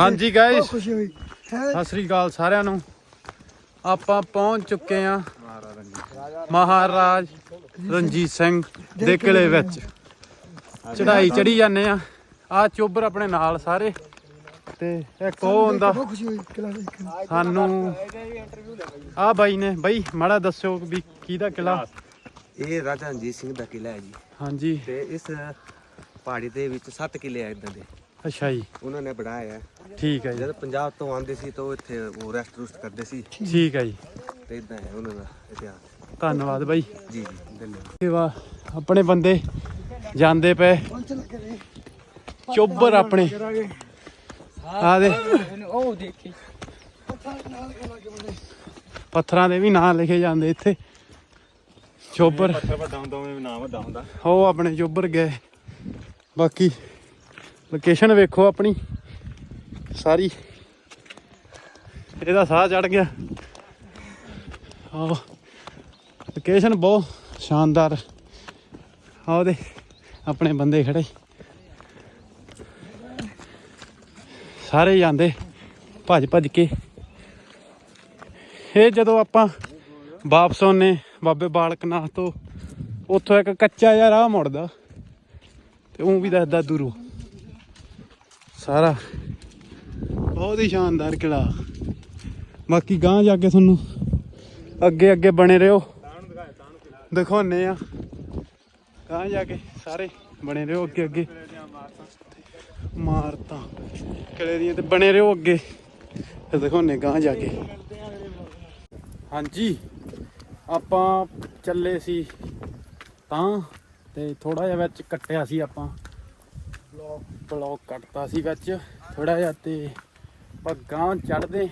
ਹਾਂਜੀ ਗਾਇਸ ਖੁਸ਼ੀ ਹੋਈ। ਹੈ? ਸਤਿ ਸ੍ਰੀ ਅਕਾਲ ਸਾਰਿਆਂ ਨੂੰ। ਆਪਾਂ ਪਹੁੰਚ ਚੁੱਕੇ ਆ ਮਹਾਰਾਜ ਰਣਜੀਤ ਸਿੰਘ ਦੇ ਕਿਲੇ ਵਿੱਚ। ਚੜਾਈ ਚੜੀ ਜਾਂਦੇ ਆ ਆ ਚੋਬਰ ਆਪਣੇ ਨਾਲ ਸਾਰੇ। ਤੇ ਇੱਕ ਉਹ ਹੁੰਦਾ। ਬਹੁਤ ਖੁਸ਼ੀ ਹੋਈ ਕਿਲਾ ਦੇਖ ਕੇ। ਸਾਨੂੰ ਆ ਬਾਈ ਨੇ। ਬਾਈ ਮਾੜਾ ਦੱਸਿਓ ਵੀ ਕਿਹਦਾ ਕਿਲਾ ਇਹ ਰਾਜਾ ਰਣਜੀਤ ਸਿੰਘ ਦਾ ਕਿਲਾ ਹੈ ਜੀ। ਹਾਂਜੀ। ਤੇ ਇਸ ਪਹਾੜੀ ਦੇ ਵਿੱਚ 7 ਕਿਲੇ ਆ ਇਦਾਂ ਦੇ। ਅੱਛਾ ਜੀ। ਉਹਨਾਂ ਨੇ ਬਣਾਇਆ। ਹੈ ਠੀਕ ਹੈ ਜੀ। ਜਦ ਪੰਜਾਬ ਤੋਂ ਆਉਂਦੇ ਸੀ ਤਾਂ ਉਹ ਇੱਥੇ ਉਹ ਰੈਸਟ ਰੂਸਟ ਕਰਦੇ ਸੀ। ਠੀਕ ਹੈ ਜੀ। ਤੇ ਇਦਾਂ ਹੈ ਉਹਨਾਂ ਦਾ ਇਤਿਹਾਸ। ਧੰਨਵਾਦ ਬਾਈ। ਜੀ ਜੀ ਧੰਨਵਾਦ। ਸੇਵਾ ਆਪਣੇ ਬੰਦੇ ਜਾਂਦੇ ਪਏ। ਚੋਬਰ ਆਪਣੇ ਆ ਦੇ। ਉਹ ਦੇਖੀ ਪੱਥਰ ਦੇ ਵੀ ਨਾਂ ਲਿਖੇ ਜਾਂਦੇ ਇੱਥੇ। ਚੋਬਰ ਪੱਥਰ ਵੱਡਾ ਹੁੰਦਾ ਉਵੇਂ ਵੀ ਨਾਮ ਵੱਡਾ ਹੁੰਦਾ। ਉਹ ਆਪਣੇ ਚੋਬਰ ਗਏ। ਬਾਕੀ ਲੋਕੇਸ਼ਨ ਵੇਖੋ ਆਪਣੀ। ਸਾਰੀ। ਇਹਦਾ ਸਾਹ ਚੜ ਗਿਆ। ਆਹ। ਲੋਕੇਸ਼ਨ ਬਹੁਤ ਸ਼ਾਨਦਾਰ। ਆਹ ਉਹਦੇ ਆਪਣੇ ਬੰਦੇ ਖੜੇ। ਸਾਰੇ ਜਾਂਦੇ, ਭੱਜ ਭੱਜ ਕੇ। ਇਹ ਜਦੋਂ ਆਪਾਂ ਵਾਪਸ ਆਉਨੇ ਬਾਬੇ ਬਾਲਕ ਨਾਥ ਤੋਂ, ਉੱਥੋਂ ਇੱਕ ਕੱਚਾ ਜਿਹਾ ਰਾਹ ਮੁੜਦਾ। ਤੇ ਉਹ ਵੀ ਦੱਸਦਾ ਦੂਰੋਂ। ਸਾਰਾ। ਬਹੁਤ ਹੀ ਸ਼ਾਨਦਾਰ ਕਿਲਾ ਬਾਕੀ ਗਾਂ ਜਾ ਕੇ ਤੁਹਾਨੂੰ ਅੱਗੇ ਅੱਗੇ ਬਣੇ ਰਹੋ। ਦਿਖਾਉਨੇ ਆ ਗਾਂ ਜਾ ਕੇ ਸਾਰੇ ਬਣੇ ਰਹੋ ਅੱਗੇ ਅੱਗੇ। ਮਾਰਤਾ ਕਿਲੇ ਦੀਆਂ ਤੇ ਬਣੇ ਰਹੋ ਅੱਗੇ। ਤੇ ਦਿਖਾਉਨੇ ਗਾਂ ਜਾ ਕੇ। ਹਾਂਜੀ, ਆਪਾਂ ਚੱਲੇ ਸੀ ਤਾਂ ਤੇ ਥੋੜਾ ਜਿਹਾ ਵਿੱਚ ਕੱਟਿਆ ਸੀ ਆਪਾਂ। ਬਲੌਕ ਬਲੌਕ ਕੱਟਤਾ ਸੀ ਵਿੱਚ। ਥੋੜਾ ਜਿਹਾ ਤੇ ਪੱਗਾਂ ਚੜਦੇ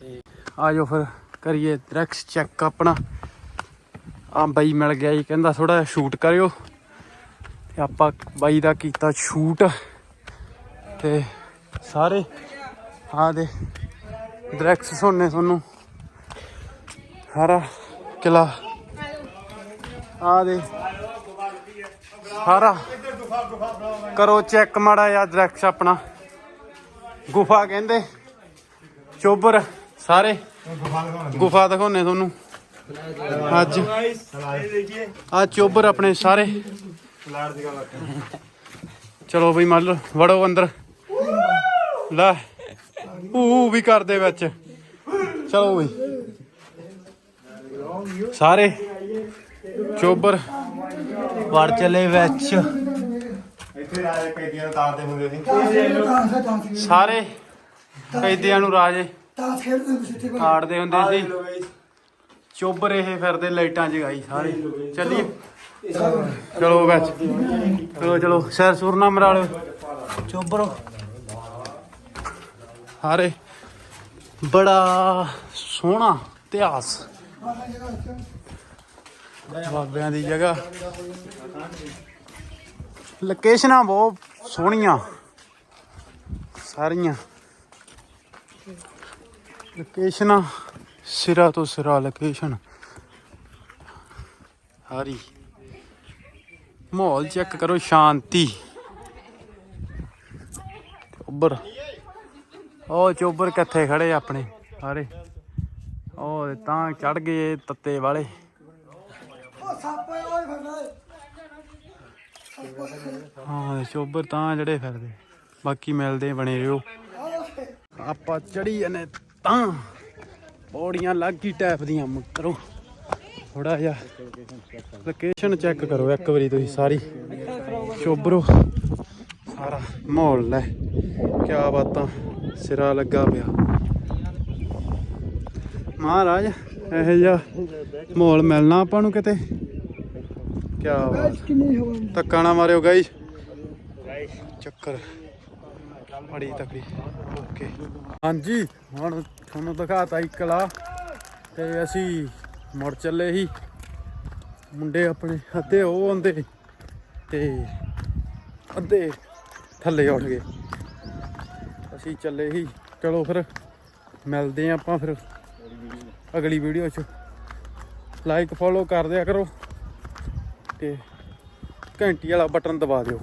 ਤੇ ਆਜੋ ਫਿਰ ਕਰੀਏ ਦਰਖਤ ਚੈੱਕ ਆਪਣਾ। ਆ ਬਾਈ ਮਿਲ ਗਿਆ ਜੀ, ਕਹਿੰਦਾ ਥੋੜਾ ਜਿਹਾ ਸ਼ੂਟ ਕਰਿਓ। ਤੇ ਆਪਾਂ ਬਾਈ ਦਾ ਕੀਤਾ ਸ਼ੂਟ ਤੇ ਸਾਰੇ ਆ ਦੇ ਦਰਖਤ ਸੁਣਨੇ ਤੁਹਾਨੂੰ। ਸਾਰਾ ਕਿਲਾ। ਆ ਦੇ ਸਾਰਾ ਕਰੋ ਚੈੱਕ ਮਾੜਾ ਜਿਹਾ ਦਰਖਤ ਆਪਣਾ। ਗੁਫਾ ਕਹਿੰਦੇ, ਚੋਬਰ ਸਾਰੇ। ਗੁਫਾ ਦਿਖਾਉਣੇ ਤੁਹਾਨੂੰ। ਅੱਜ। ਆ ਚੋਬਰ ਆਪਣੇ ਸਾਰੇ। ਚਲੋ ਬਈ ਮੰਨ ਲਓ ਵੜੋ ਅੰਦਰ। ਲੈ ਊ ਵੀ ਕਰਦੇ ਵਿੱਚ। ਚਲੋ ਬਈ। ਸਾਰੇ। ਚੋਬਰ। ਵੜ ਚਲੇ ਵਿੱਚ। ਇੱਥੇ ਰਾਜੇ ਕੈਦੀਆਂ ਨੂੰ ਤਾਰਦੇ ਹੁੰਦੇ ਸੀ ਸਾਰੇ ਕੈਦੀਆਂ ਨੂੰ ਰਾਜੇ ਤਾਂ ਖੇਡਦੇ ਹੁੰਦੇ ਸੀ ਇੱਥੇ ਕੋਲ। ਤਾੜਦੇ ਹੁੰਦੇ ਸੀ। ਚੋਬਰ ਇਹ ਫਿਰਦੇ ਲਾਈਟਾਂ ਜਗਾਈ ਸਾਰੇ। ਚੱਲੀਏ। ਚਲੋ। ਵਿੱਚ ਚਲੋ ਚਲੋ। ਸੈਰ ਸੁਰਨਾ ਮਰਾਲੋ ਚੋਬਰੋ ਹਾਰੇ। ਬੜਾ ਸੋਹਣਾ ਇਤਿਹਾਸ। ਬਾਬਿਆਂ ਦੀ ਜਗ੍ਹਾ। ਲੋਕੇਸ਼ਨਾਂ ਬਹੁਤ ਸੋਹਣੀਆਂ। ਸਾਰੀਆਂ। ਲੋਕੇਸ਼ਨਾਂ, ਸਿਰਾ ਤੋਂ ਸਿਰਾ ਲੋਕੇਸ਼ਨ। ਸਾਰੀ। ਮਾਹੌਲ ਚੈੱਕ ਕਰੋ, ਸ਼ਾਂਤੀ। ਚੋਬਰ ਉਹ ਚੋਬਰ ਕਿੱਥੇ ਖੜੇ ਆਪਣੇ? ਸਾਰੇ। ਉਹ ਤਾਂ ਚੜ ਗਏ ਤੱਤੇ ਵਾਲੇ। ਉਹ ਸੱਪ ਹਾਂ ਚੋਬਰ ਤਾਂ ਜਿਹੜੇ ਫਿਰਦੇ। ਬਾਕੀ ਮਿਲਦੇ ਬਣੇ ਰਹੋ। ਆਪਾਂ ਚੜੀ ਜਨੇ ਤਾਂ। ਪੌੜੀਆਂ ਲੱਗੀ ਟੈਪ ਦੀਆਂ ਮ- ਥੋੜਾ ਜਿਹਾ ਲੋਕੇਸ਼ਨ ਚੈੱਕ ਕਰੋ ਇੱਕ ਵਾਰੀ ਤੁਸੀਂ ਸਾਰੀ। ਚੋਬਰੋ ਸਾਰਾ ਮਾਹੌਲ ਲੈ। ਕਿਆ ਬਾਤਾਂ, ਸਿਰਾ ਲੱਗਾ ਪਿਆ। ਮਹਾਰਾਜ, ਇਹੋ ਜਿਹਾ ਮਾਹੌਲ ਮਿਲਣਾ ਆਪਾਂ ਨੂੰ ਕਿਤੇ। ਕਿਆ ਬਾਤ। ਕਿੰਨੀ। ਧੱਕਾ ਨਾ ਮਾਰਿਓ ਗਾਈਸ ਚੱਕਰ। ਬੜੀ ਤਕੜੀ। ਓਕੇ ਹਾਂਜੀ ਹੁਣ ਤੁਹਾਨੂੰ ਦਿਖਾਤਾ ਇੱਕ ਕਲਾ। ਤੇ ਅਸੀਂ ਮੁੜ ਚੱਲੇ ਸੀ। ਮੁੰਡੇ ਆਪਣੇ ਅੱਧੇ ਉਹ ਆਉਂਦੇ ਤੇ ਅੱਧੇ ਥੱਲੇ ਉੱਠ ਗਏ ਅਸੀਂ ਚੱਲੇ ਸੀ। ਚਲੋ ਫਿਰ ਮਿਲਦੇ ਆਂ ਆਪਾਂ ਫਿਰ ਅਗਲੀ ਵੀਡੀਓ 'ਚ। ਲਾਈਕ ਫੋਲੋ ਕਰ ਦਿਆ ਕਰੋ। ਤੇ ਘੰਟੀ ਵਾਲਾ ਬਟਨ ਦਬਾ ਦਿਓ।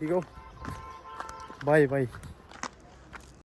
ਠੀਕ ਹੋ ਬਾਏ ਬਾਏ।